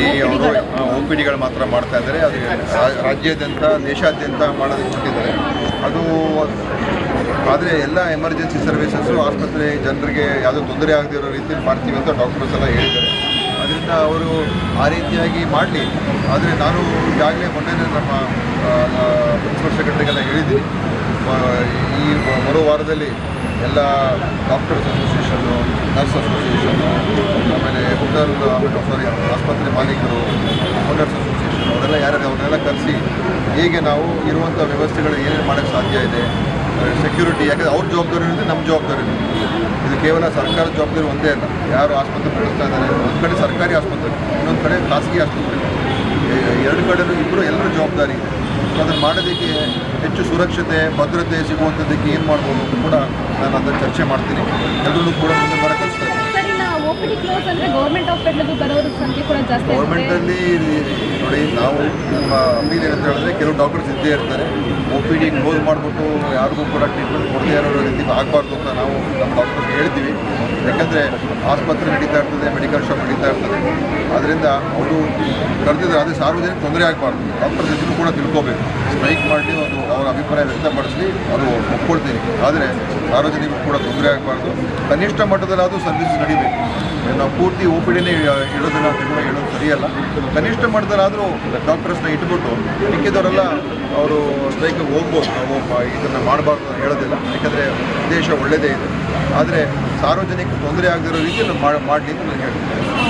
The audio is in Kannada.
ಈ ಅವರು ಒ ಪಿ ಡಿಗಳು ಮಾತ್ರ ಮಾಡ್ತಾ ಇದ್ದಾರೆ. ಅದು ರಾಜ್ಯಾದ್ಯಂತ ದೇಶಾದ್ಯಂತ ಮಾಡೋದಕ್ಕೆ ಕೊಟ್ಟಿದ್ದಾರೆ. ಅದು ಆದರೆ ಎಲ್ಲ ಎಮರ್ಜೆನ್ಸಿ ಸರ್ವಿಸಸ್ಸು ಆಸ್ಪತ್ರೆ ಜನರಿಗೆ ಯಾವುದೋ ತೊಂದರೆ ಆಗದಿರೋ ರೀತಿಯಲ್ಲಿ ಮಾಡ್ತೀವಿ ಅಂತ ಡಾಕ್ಟರ್ಸ್ ಎಲ್ಲ ಹೇಳಿದ್ದಾರೆ. ಅದರಿಂದ ಅವರು ಆ ರೀತಿಯಾಗಿ ಮಾಡಲಿ. ಆದರೆ ನಾನು ಈಗಾಗಲೇ ಮೊನ್ನೆ ನಮ್ಮ ಪ್ರಿನ್ಸಿಪಲ್ ಸೆಕ್ರೆಟರಿಗೆಲ್ಲ ಹೇಳಿದ್ದೀನಿ. ಈ ಮರು ವಾರದಲ್ಲಿ ಎಲ್ಲ ಡಾಕ್ಟರ್ಸ್ ಅಸೋಸಿಯೇಷನ್ನು ನರ್ಸ್ ಅಸೋಸಿಯೇಷನ್ನು ಆಮೇಲೆ ಹೋಟೆಲ್ ಸಾರಿ ಆಸ್ಪತ್ರೆ ಮಾಲೀಕರು ಓನರ್ಸ್ ಅಸೋಸಿಯೇಷನ್ ಅವರೆಲ್ಲ ಯಾರ್ಯಾರು ಅವ್ರನ್ನೆಲ್ಲ ಕರೆಸಿ ಹೇಗೆ ನಾವು ಇರುವಂಥ ವ್ಯವಸ್ಥೆಗಳು ಏನೇನು ಮಾಡೋಕ್ಕೆ ಸಾಧ್ಯ ಇದೆ ಸೆಕ್ಯೂರಿಟಿ ಯಾಕಂದರೆ ಅವ್ರ ಜವಾಬ್ದಾರಿ ಇರುತ್ತೆ ನಮ್ಮ ಜವಾಬ್ದಾರಿ ಇದು ಕೇವಲ ಸರ್ಕಾರದ ಜವಾಬ್ದಾರಿ ಒಂದೇ ಅಲ್ಲ, ಯಾರು ಆಸ್ಪತ್ರೆ ನಡೆಸ್ತಾ ಇದ್ದಾರೆ, ಒಂದು ಕಡೆ ಸರ್ಕಾರಿ ಆಸ್ಪತ್ರೆ, ಇನ್ನೊಂದು ಕಡೆ ಖಾಸಗಿ ಆಸ್ಪತ್ರೆ. ಎರಡು ಕಡೆನೂ ಇಬ್ಬರು ಎಲ್ಲರ ಜವಾಬ್ದಾರಿ. ಇದೆ ಅದನ್ನು ಮಾಡೋದಕ್ಕೆ ಹೆಚ್ಚು ಸುರಕ್ಷತೆ, ಭದ್ರತೆ ಸಿಗುವಂಥದ್ದಕ್ಕೆ ಏನು ಮಾಡ್ಬೋದು ಕೂಡ ನಾನು ಅದನ್ನು ಚರ್ಚೆ ಮಾಡ್ತೀನಿ. ಎಲ್ಲರೂ ಕೂಡ ಮುಂದೆ ಬರೋ ಪಿ ಕ್ಲೋಸ್ ಗೌರ್ಮೆಂಟ್ ಬರೋರ ಸಂಖ್ಯೆ ಕೂಡ ಜಾಸ್ತಿ ಗೌರ್ಮೆಂಟಲ್ಲಿ ನೋಡಿ, ನಾವು ನಮ್ಮ ಅಪೀಲ್ ಏನಂತ ಹೇಳಿದ್ರೆ ಕೆಲವು ಡಾಕ್ಟರ್ಸ್ ಇದ್ದೇ ಇರ್ತಾರೆ. ಒ ಪಿ ಡಿ ಕ್ಲೋಸ್ ಮಾಡಿಬಿಟ್ಟು ಯಾರಿಗೂ ಕೂಡ ಟ್ರೀಟ್ಮೆಂಟ್ ಕೊಡದೇ ಇರೋ ರೀತಿ ಆಗಬಾರ್ದು ಅಂತ ನಾವು ನಮ್ಮ ಡಾಕ್ಟರ್ಗೆ ಹೇಳ್ತೀವಿ. ಯಾಕಂದರೆ ಆಸ್ಪತ್ರೆ ನಡೀತಾ ಇರ್ತದೆ ಮೆಡಿಕಲ್ ಶಾಪ್ ನಡೀತಾ ಇರ್ತದೆ. ಅದರಿಂದ ಅವರು ಕರೆದಿದ್ದಾರೆ. ಅದೇ ಸಾರ್ವಜನಿಕ ತೊಂದರೆ ಆಗಬಾರ್ದು. ಡಾಕ್ಟರ್ ಹೆಸರು ಕೂಡ ತಿಳ್ಕೋಬೇಕು. ಸ್ಟ್ರೈಕ್ ಮಾಡಿ ಒಂದು ಅವರ ಅಭಿಪ್ರಾಯ ವ್ಯಕ್ತಪಡಿಸಲಿ, ಅದು ಒಪ್ಕೊಳ್ತೀನಿ. ಆದರೆ ಸಾರ್ವಜನಿಕರು ಕೂಡ ತೊಂದರೆ ಆಗಬಾರ್ದು. ಕನಿಷ್ಠ ಮಟ್ಟದಲ್ಲಾದರೂ ಸರ್ವಿಸ್ ನಡಿಬೇಕು. ನಾವು ಪೂರ್ತಿ ಒ ಪಿ ಡಿನೇ ಇಡೋದನ್ನು ಹೇಳೋದು ಸರಿಯಲ್ಲ. ಕನಿಷ್ಠ ಮಟ್ಟದಲ್ಲಾದರೂ ಡಾಕ್ಟರ್ಸ್ನ ಇಟ್ಬಿಟ್ಟು ಮಿಕ್ಕಿದವರೆಲ್ಲ ಅವರು ಸ್ಟ್ರೈಕಿಗೆ ಹೋಗ್ಬೋದು. ನಾವು ಇದನ್ನು ಮಾಡಬಾರ್ದು ಹೇಳೋದಿಲ್ಲ. ಯಾಕಂದರೆ ಉದ್ದೇಶ ಒಳ್ಳೆಯದೇ ಇದೆ. ಆದರೆ ಸಾರ್ವಜನಿಕ ತೊಂದರೆ ಆಗದಿರೋ ರೀತಿಯಲ್ಲಿ ಮಾಡಿ ಮಾಡಲಿ ಅಂತ ನಾನು ಹೇಳ್ತೀನಿ.